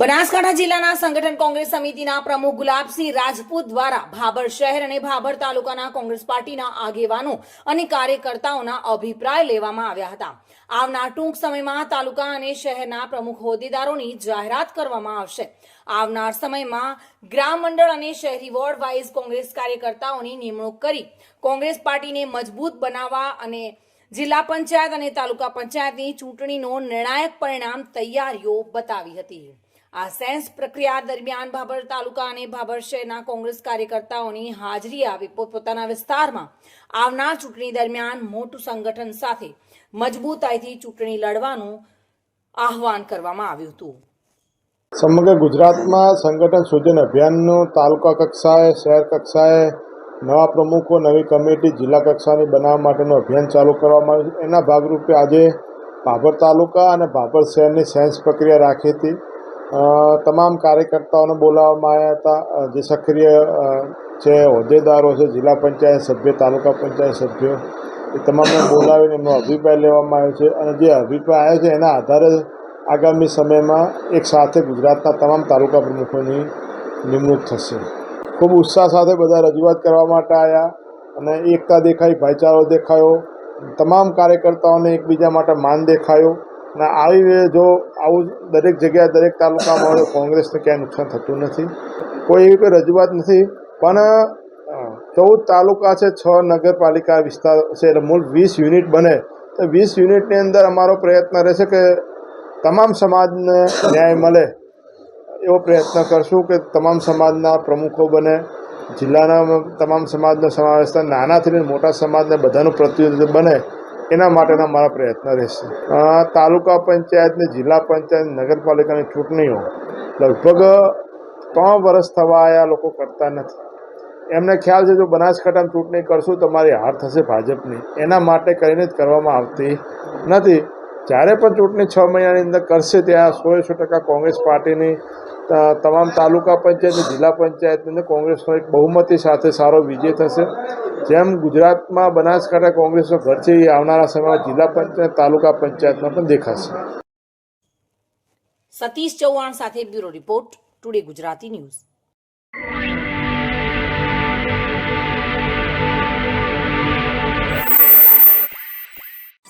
બનાસકાંઠા જિલ્લાના સંગઠન કોંગ્રેસ સમિતિના પ્રમુખ ગુલાબસિંહ રાજપૂત દ્વારા ભાભર શહેર અને ભાભર તાલુકાના કોંગ્રેસ પાર્ટીના આગેવાનો અને કાર્યકર્તાઓના અભિપ્રાય લેવામાં આવ્યા હતા. આવનાર ટૂંક સમયમાં તાલુકા અને શહેરના પ્રમુખ હોદ્દેદારોની જાહેરાત કરવામાં આવશે. આવનાર સમયમાં ગ્રામ મંડળ અને શહેરી વોર્ડ વાઇઝ કોંગ્રેસ કાર્યકર્તાઓની નિમણૂક કરી કોંગ્રેસ પાર્ટીને મજબૂત બનાવવા અને જિલ્લા પંચાયત અને તાલુકા પંચાયતની ચૂંટણીનો નિર્ણાયક પરિણામ તૈયારીઓ બતાવી હતી. આ સેન્સ પ્રક્રિયા દરમિયાન ભાભર તાલુકા અને ભાભર શહેરના કોંગ્રેસ કાર્યકર્તાઓની હાજરી આવી. પોતપોતાના વિસ્તારમાં આવનાર ચૂંટણી દરમિયાન મોટું સંગઠન સાથે મજબૂતાઈથી ચૂંટણી લડવાનું આહવાન કરવામાં આવ્યું હતું. સમગ્ર ગુજરાતમાં સંગઠન સૂજન અભિયાનનું તાલુકા કક્ષાએ, શહેર કક્ષાએ નવા પ્રમુખો, નવી કમિટી, જિલ્લા કક્ષાની બનાવવા માટેનું અભિયાન ચાલુ કરવામાં આવ્યું એના ભાગરૂપે આજે ભાભર તાલુકા અને ભાભર શહેરની સેન્સ પ્રક્રિયા રાખી હતી. તમામ કાર્યકર્તાઓને બોલાવવામાં આવ્યા હતા. જે સક્રિય છે હોદ્દેદારો છે, જિલ્લા પંચાયત સભ્ય, તાલુકા પંચાયત સભ્યો, એ તમામને બોલાવીને એમનો અભિપ્રાય લેવામાં આવ્યો છે. અને જે અભિપ્રાય આવ્યો છે, એના આધારે આગામી સમયમાં એક સાથે ગુજરાતના તમામ તાલુકા પ્રમુખોની નિમણૂક થશે. ખૂબ ઉત્સાહ સાથે બધા રજૂઆત કરવા માટે આવ્યા અને એકતા દેખાઈ, ભાઈચારો દેખાયો. તમામ કાર્યકર્તાઓને એકબીજા માટે માન દેખાયો. અને આવી વે જો આવું દરેક જગ્યાએ દરેક તાલુકામાં કોંગ્રેસને ક્યાંય નુકસાન થતું નથી. કોઈ એવી કોઈ રજૂઆત નથી, પણ ચૌદ તાલુકા છે, છ નગરપાલિકા વિસ્તાર છે, એટલે મૂળ વીસ યુનિટ બને. તો વીસ યુનિટની અંદર અમારો પ્રયત્ન રહેશે કે તમામ સમાજને ન્યાય મળે. એવો પ્રયત્ન કરશું કે તમામ સમાજના પ્રમુખો બને. જિલ્લાના તમામ સમાજનો સમાવેશ થાય. નાનાથી લઈને મોટા સમાજને બધાનું પ્રતિનિધિત્વ બને. એના માટેના મારા પ્રયત્ન રહેશે. તાલુકા તાલુકા પંચાયતની જિલ્લા પંચાયત નગરપાલિકાની ચૂંટણીઓ લગભગ ત્રણ વર્ષ થવા આ લોકો કરતા નથી. એમને ખ્યાલ છે જો બનાસકાંઠામાં ચૂંટણી કરશું તો મારી હાર થશે ભાજપની. એના માટે કરીને જ કરવામાં આવતી નથી. જ્યારે પણ ચૂંટણી છ મહિનાની અંદર કરશે, ત્યાં સો સો ટકા કોંગ્રેસ પાર્ટીની તમામ તાલુકા પંચાયત અને જિલ્લા પંચાયતની કોંગ્રેસનો એક બહુમતી સાથે સારો વિજય થશે. જેમ ગુજરાતમાં બનાસકાંઠા કોંગ્રેસનો ઘર છે, એ આવનારા સમયમાં જિલ્લા પંચાયત તાલુકા પંચાયતમાં પણ દેખાશે. સતીશ ચૌહાણ સાથે bureau report, today Gujarati news.